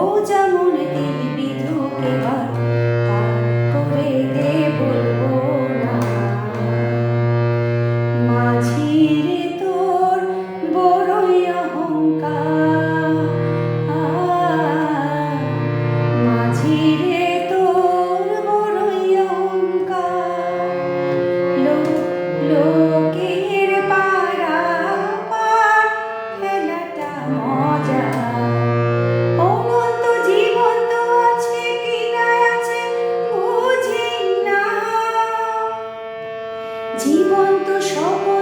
রোজ এমন দিবি। জীবন্ত সব